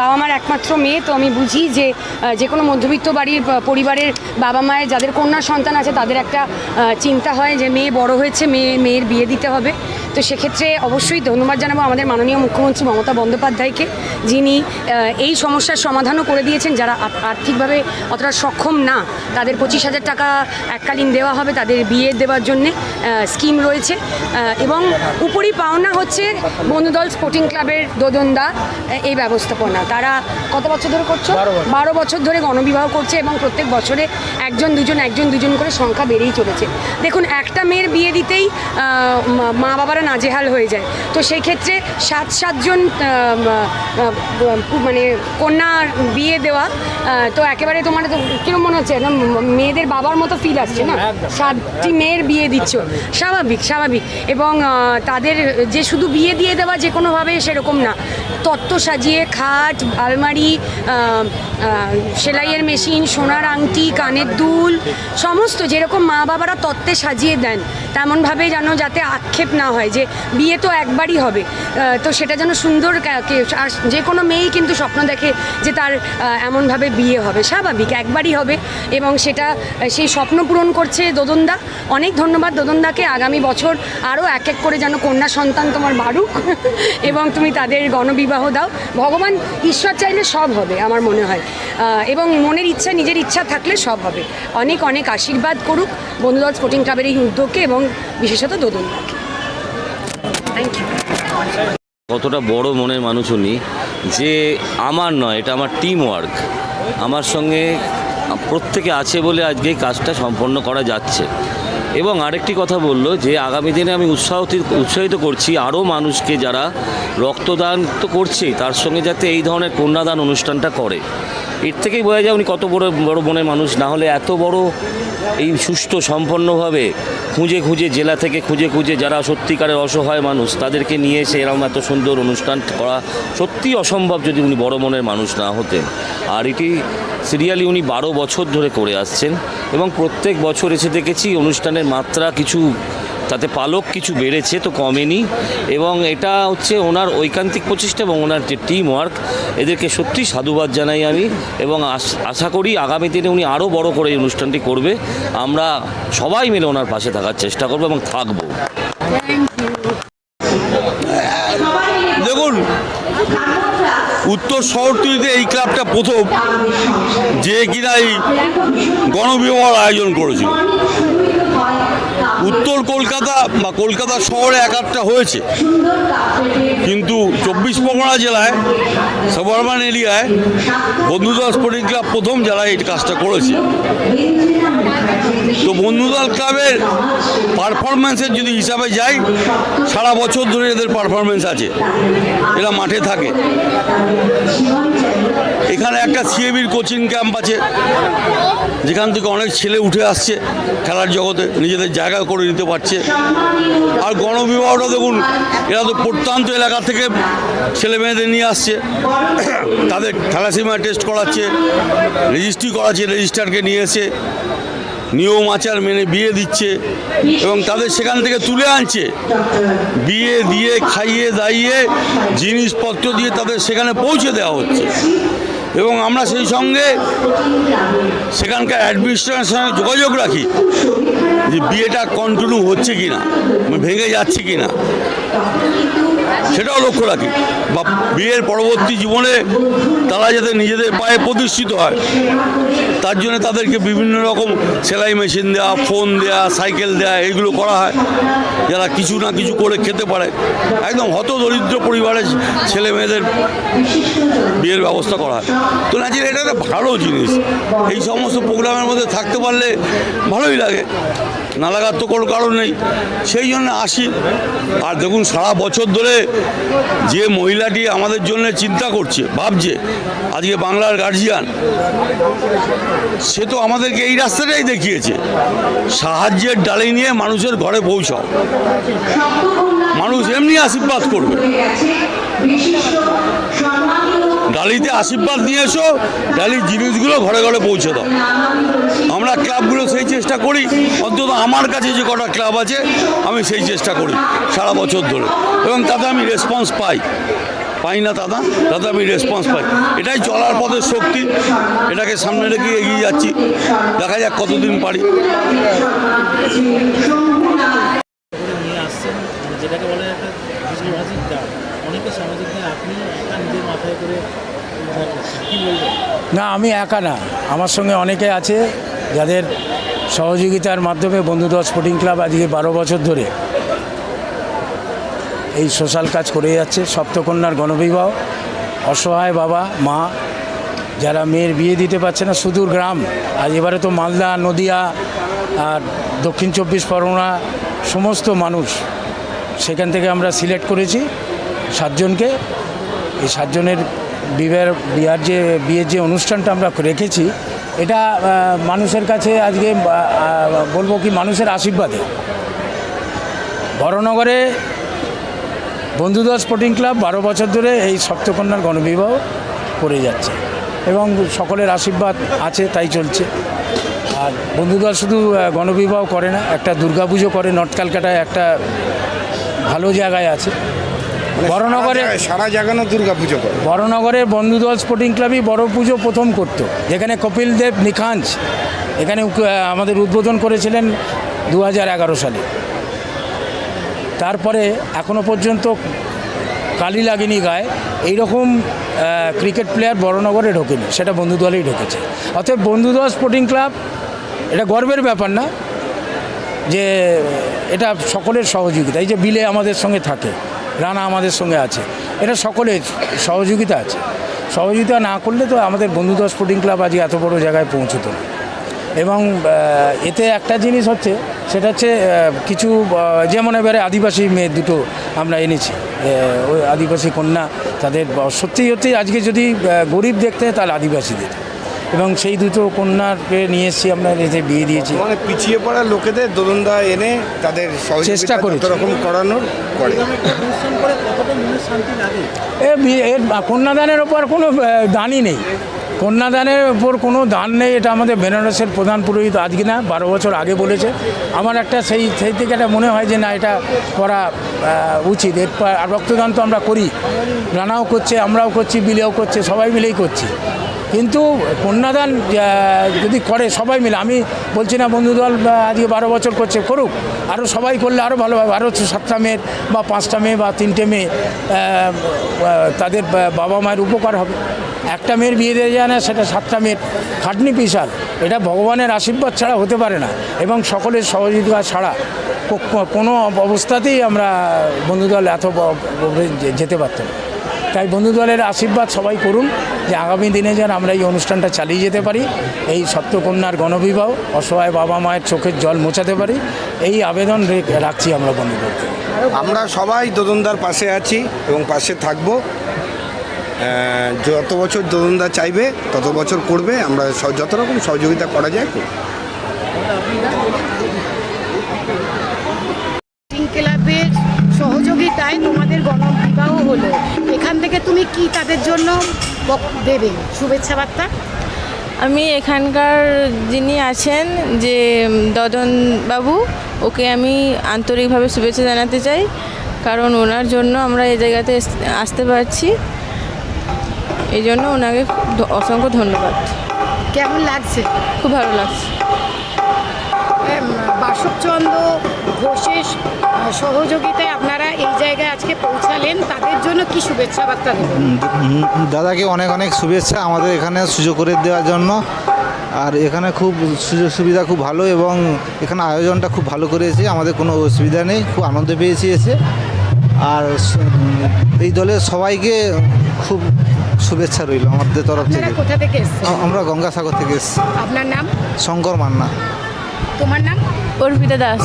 বাবা মার একমাত্র মেয়ে, তো আমি বুঝি যে যে কোনো মধ্যবিত্ত বাড়ির পরিবারের বাবা মায়ের যাদের কন্যা সন্তান আছে, তাদের একটা চিন্তা হয় যে মেয়ে বড় হয়েছে, মেয়ে, মেয়ের বিয়ে দিতে হবে। তো সেক্ষেত্রে অবশ্যই ধন্যবাদ জানাব আমাদের মাননীয় মুখ্যমন্ত্রী মমতা বন্দ্যোপাধ্যায়কে যিনি এই সমস্যার সমাধানও করে দিয়েছেন। যারা আর্থিকভাবে অতটা সক্ষম না তাদের পঁচিশ হাজার টাকা এককালীন দেওয়া হবে তাদের বিয়ে দেওয়ার জন্যে স্কিম রয়েছে। এবং উপরই পাওনা হচ্ছে বন্ধুদল স্পোর্টিং ক্লাবের দোদনদা এই ব্যবস্থাপনা। তারা কত বছর ধরে করছ? বারো বছর। ধরে গণবিবাহ করছে এবং প্রত্যেক বছরে একজন দুজন একজন দুজন করে সংখ্যা বেড়েই চলেছে। দেখুন একটা মেয়ের বিয়ে দিতেই মা- মা বাবারা নাজেহাল হয়ে যায়। তো সেই ক্ষেত্রে সাত সাতজন মানে কন্যার বিয়ে দেওয়া তো একেবারে তোমার তো কিরম মনে হচ্ছে? একদম মেয়েদের বাবার মতো ফিল আসছে না? সাতটি মেয়ের বিয়ে দিচ্ছ। স্বাভাবিক স্বাভাবিক। এবং তাদের যে শুধু বিয়ে দিয়ে দেওয়া যে কোনোভাবে সেরকম না। তত্ত্ব সাজিয়ে খাট আলমারি সেলাইয়ের মেশিন সোনার আংটি কানের দুল সমস্ত যেরকম মা বাবারা তত্ত্বে সাজিয়ে দেন তেমনভাবে যেন যাতে আক্ষেপ না হয়। যে বিয়ে তো একবারই হবে। তো সেটা যেন সুন্দর আর যে কোনো মেয়েই কিন্তু স্বপ্ন দেখে যে তার এমনভাবে বিয়ে হবে। স্বাভাবিক, একবারই হবে এবং সেটা, সেই স্বপ্ন পূরণ করছে দোদনদা। অনেক ধন্যবাদ দোদনদাকে। আগামী বছর আরও এক এক করে যেন কন্যা সন্তান তোমার বাড়ুক এবং তুমি তাদের গণবিবাহ দাও। ভগবান ঈশ্বর চাইলে সব হবে আমার মনে হয়। এবং মনের ইচ্ছা, নিজের ইচ্ছা থাকলে সব হবে। অনেক অনেক আশীর্বাদ করুক বন্ধুদল স্পোর্টিং ক্লাবের এই উদ্যোগকে এবং বিশেষত দোদনদাকে। কতটা বড় মনের মানুষ উনি, যে আমার নয়, এটা আমার টিম ওয়ার্ক আমার সঙ্গে প্রত্যেকে আছে বলে আজকে এই কাজটা সম্পন্ন করা যাচ্ছে। এবং আরেকটি কথা বলল যে, আগামী দিনে আমি উৎসাহিত উৎসাহিত করছি আরও মানুষকে যারা রক্তদান তো করছেই, তার সঙ্গে যাতে এই ধরনের কন্যাদান অনুষ্ঠানটা করে। এর থেকেই বোঝা যায় উনি কত বড় বড় মনের মানুষ। না হলে এত বড় এই সুস্থ, সম্পন্নভাবে খুঁজে খুঁজে জেলা থেকে খুঁজে খুঁজে যারা সত্যিকারের অসহায় মানুষ, তাদেরকে নিয়ে এসে এরকম এত সুন্দর অনুষ্ঠান করা সত্যি অসম্ভব যদি উনি বড় মনের মানুষ না হতেন। আর এটি সিরিয়ালি উনি বারো বছর ধরে করে আসছেন এবং প্রত্যেক বছর এসে দেখেছি অনুষ্ঠানের মাত্রা কিছু তাতে পালক কিছু বেড়েছে তো কমেনি। এবং এটা হচ্ছে ওনার ঐকান্তিক প্রচেষ্টা এবং ওনার যে টিম ওয়ার্ক এদেরকে সত্যি সাধুবাদ জানাই আমি এবং আশ- করি আগামী দিনে উনি আরও বড় করে এই অনুষ্ঠানটি করবে। আমরা সবাই মিলে ওনার পাশে থাকার চেষ্টা করব এবং থাকব। দেখুন, উত্তর শহরতলিতে এই ক্লাবটা প্রথম, যে কিনা এই আয়োজন করেছিল। উত্তর কলকাতা বা কলকাতা শহরে এক আধটা হয়েছে। কিন্তু চব্বিশ পরগনা জেলায় সাবারবান এরিয়ায়, বন্ধুদল স্পোর্টিং ক্লাব প্রথম যারা এই কাজটা করেছে। তো বন্ধুদল ক্লাবের পারফরমেন্সের যদি হিসাবে যাই, সারা বছর ধরে এদের পারফরমেন্স আছে। এরা মাঠে থাকে। এখানে একটা সিএবির কোচিং ক্যাম্প আছে। যেখান থেকে অনেক ছেলে উঠে আসছে খেলার জগতে, নিজেদের জায়গা করে নিতে পারছে। আর গণবিবাহটা দেখুন, এরা তো প্রত্যন্ত এলাকা থেকে ছেলে মেয়েদের নিয়ে আসছে। তাদের থ্যালাসিমিয়া টেস্ট করাচ্ছে রেজিস্ট্রি করাচ্ছে রেজিস্টারকে নিয়ে এসে নিয়ম আচার মেনে বিয়ে দিচ্ছে এবং তাদের সেখান থেকে তুলে আনছে। বিয়ে দিয়ে, খাইয়ে দাইয়ে, জিনিসপত্র দিয়ে তাদের সেখানে পৌঁছে দেওয়া হচ্ছে। এবং আমরা সেই সঙ্গে সেখানকার অ্যাডমিনিস্ট্রেশনের সঙ্গে যোগাযোগ রাখি যে বিয়েটা কন্টিনিউ হচ্ছে কি না ভেঙে যাচ্ছে কি না সেটাও লক্ষ্য রাখি। বা বিয়ের পরবর্তী জীবনে তারা যাতে নিজেদের পায়ে প্রতিষ্ঠিত হয়, তার জন্য তাদেরকে বিভিন্ন রকম সেলাই মেশিন দেওয়া ফোন দেওয়া সাইকেল দেওয়া এইগুলো করা হয়। যারা কিছু না কিছু করে খেতে পারে। একদম হত দরিদ্র পরিবারের ছেলে মেয়েদের বিয়ের ব্যবস্থা করা হয়। তো নাচির এটা একটা ভালো জিনিস। এই সমস্ত প্রোগ্রামের মধ্যে থাকতে পারলে ভালোই লাগে। না লাগার তো কোনো কারণ নেই। সেই জন্য আসি। আর দেখুন, সারা বছর ধরে যে মহিলাটি আমাদের জন্য চিন্তা করছে, ভাবছে, আজকে বাংলার গার্জিয়ান সে তো আমাদেরকে এই রাস্তাটাই দেখিয়েছে। সাহায্যের ডালি নিয়ে মানুষের ঘরে পৌঁছাও। মানুষ এমনি আশীর্বাদ করবে। ডালিতে আশীর্বাদ নিয়ে এসো, ডালির জিনিসগুলো ঘরে ঘরে পৌঁছে দাও। আমরা ক্লাবগুলো সেই চেষ্টা করি, অন্তত আমার কাছে যে কটা ক্লাব আছে, আমি সেই চেষ্টা করি, সারা বছর ধরে। এবং তাতে আমি রেসপন্স পাই। পাই না দাদা? তাতে আমি রেসপন্স পাই। এটাই চলার পথের শক্তি। এটাকে সামনে রেখে এগিয়ে যাচ্ছি। দেখা যাক কতদিন পারি করে নিয়ে আসছেন মানে যেটাকে বলে একটা সামাজিক দায় অনেকে সামাজিক দায় আপনি একা নিজের মাথায় করে উদ্ধার করছেন কী বলবেন না, আমি একা না। আমার সঙ্গে অনেকে আছে যাদের সহযোগিতার মাধ্যমে বন্ধুদল স্পোর্টিং ক্লাব আজকে বারো বছর ধরে এই সোশ্যাল কাজ করে যাচ্ছে। সপ্তকন্যার গণবিবাহ, অসহায় বাবা, মা, যারা মেয়ের বিয়ে দিতে পারছে না, সুদূর গ্রাম। আজ এবারে তো মালদা, নদিয়া আর দক্ষিণ চব্বিশ পরগনা সমস্ত মানুষ সেখান থেকে আমরা সিলেক্ট করেছি সাতজনকে। এই সাতজনের বিয়ের বিয়ার যে, বিয়ের যে অনুষ্ঠানটা আমরা রেখেছি, এটা মানুষের কাছে আজকে বলব কি মানুষের আশীর্বাদে। বড়নগরে বন্ধুদল স্পোর্টিং ক্লাব বারো বছর ধরে এই সপ্তকন্যার গণবিবাহ করে যাচ্ছে এবং সকলের আশীর্বাদ আছে, তাই চলছে। আর বন্ধুদল শুধু গণবিবাহ করে না, একটা দুর্গাপুজো করে, নর্থ ক্যালকাটায় একটা ভালো জায়গায় আছে। বড়নগরে সারা জাগানো দুর্গা পুজো করে। বড়নগরের বন্ধুদল স্পোর্টিং ক্লাবই বড় পুজো প্রথম করতো। যেখানে কপিল দেব নিখাঞ্জ এখানে আমাদের উদ্বোধন করেছিলেন দু হাজার এগারো সালে। তারপরে এখনও পর্যন্ত কালি লাগেনি গায়ে। এইরকম ক্রিকেট প্লেয়ার বড়নগরে ঢোকেনি সেটা বন্ধুদলেই ঢুকেছে। অতএব বন্ধুদল স্পোর্টিং ক্লাব এটা গর্বের ব্যাপার না যে এটা সকলের সহযোগিতা। এই যে বিলে আমাদের সঙ্গে থাকে। রানা আমাদের সঙ্গে আছে। এটা সকলের সহযোগিতা আছে। সহযোগিতা না করলে তো আমাদের বন্ধুদল স্পোর্টিং ক্লাব আজ এত বড় জায়গায় পৌঁছতো না। এবং এতে একটা জিনিস হচ্ছে, সেটা হচ্ছে কিছু যেমন এবারে আদিবাসী মেয়ে দুটো আমরা এনেছি। ওই আদিবাসী কন্যা, তাদের সত্যি সত্যি আজকে যদি গরিব দেখতে তাহলে আদিবাসীদের। এবং সেই দুটো কন্যাকে নিয়ে এসেছি আমরা এতে বিয়ে দিয়েছি। মানে পিছিয়ে পড়া লোকেদের দোলনদা এনে তাদের চেষ্টা। যত রকম করানোর করে। করে এর কন্যাদানের ওপর কোনো দানই নেই। কন্যাদানের ওপর কোনো দান নেই এটা আমাদের বেনারসের প্রধান পুরোহিত আজকে না বারো বছর আগে বলেছে। আমার একটা সেই সেই থেকে একটা মনে হয় যে না এটা করা উচিত। এরপর আর রক্তদান তো আমরা করি। রানাও করছে আমরাও করছি বিলেও করছে সবাই মিলেই করছি। কিন্তু কন্যাদান যদি করে সবাই মিলে আমি বলছি না বন্ধুদল আহ, আজকে বারো বছর করছে করুক। আরও সবাই করলে আরও ভালো হবে। আরও সাতটা মেয়ের বা পাঁচটা মেয়ে বা তিনটে মেয়ে তাদের বাবা মায়ের উপকার হবে। একটা মেয়ের বিয়ে দেওয়া যায় না সেটা সাতটা মেয়ের খাটনি বিশাল এটা ভগবানের আশীর্বাদ ছাড়া হতে পারে না। এবং সকলের সহযোগিতা ছাড়া কোনো অবস্থাতেই আমরা বন্ধুদল এত যেতে পারতাম তাই বন্ধুদলের আশীর্বাদ সবাই করুন যে আগামী দিনে যেন আমরা এই অনুষ্ঠানটা চালিয়ে যেতে পারি এই সপ্তকন্যার গণবিবাহ অসহায় বাবা মায়ের চোখের জল মোছাতে পারি এই আবেদন রে- রাখছি আমরা বন্ধুদলকে আমরা সবাই দোদনদার পাশে আছি এবং পাশে থাকব। যত বছর দোদনদা চাইবে তত বছর করবে। আমরা যত রকম সহযোগিতা করা যায়। ক্লাবের সহযোগিতায় তোমাদের গণবিবাহ হলো। থেকে তুমি কি তাদের জন্য দেবে শুভেচ্ছা বার্তা? আমি এখানকার যিনি আছেন যে দদন বাবু ওকে আমি আন্তরিকভাবে শুভেচ্ছা জানাতে চাই কারণ ওনার জন্য আমরা এই জায়গাতে আসতে পারছি। এই জন্য ওনাকে অসংখ্য ধন্যবাদ। কেমন লাগছে? খুব ভালো লাগছে। বাসবচন্দ্র ঘোষের সহযোগিতায় আপনারা এই জায়গায় আজকে পৌঁছালেন। তাদের জন্য কি শুভেচ্ছা বার্তা দেবেন? দাদাকে অনেক অনেক শুভেচ্ছা আমাদের এখানে সুযোগ করে দেওয়ার জন্য। আর এখানে খুব সুযোগ সুবিধা খুব ভালো এবং এখানে আয়োজনটা খুব ভালো করেছে আমাদের কোনো অসুবিধা নেই খুব আনন্দ পেয়েছি এসে। আর এই দলের সবাইকে খুব শুভেচ্ছা রইল আমাদের তরফ থেকে। আমরা গঙ্গাসাগর থেকে এসেছি। আপনার নাম? শঙ্কর মান্না। তোমার নাম? অর্পিতা দাস।